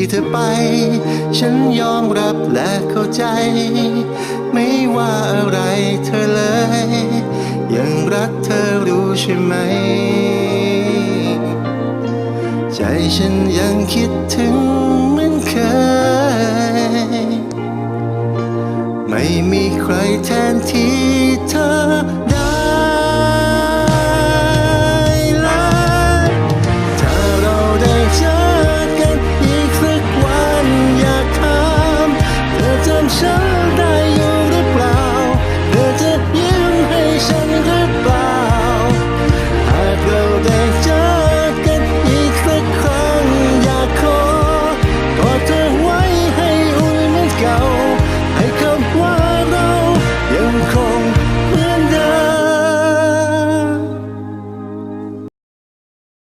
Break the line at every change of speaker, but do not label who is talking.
ที่เธอไป ฉันยอมรับและเข้าใจ ไม่ว่าอะไรเธอเลย ยังรักเธอรู้ใช่ไหม ใจฉันยังคิดถึงเหมือนเคย ไม่มีใครแทนที่ 成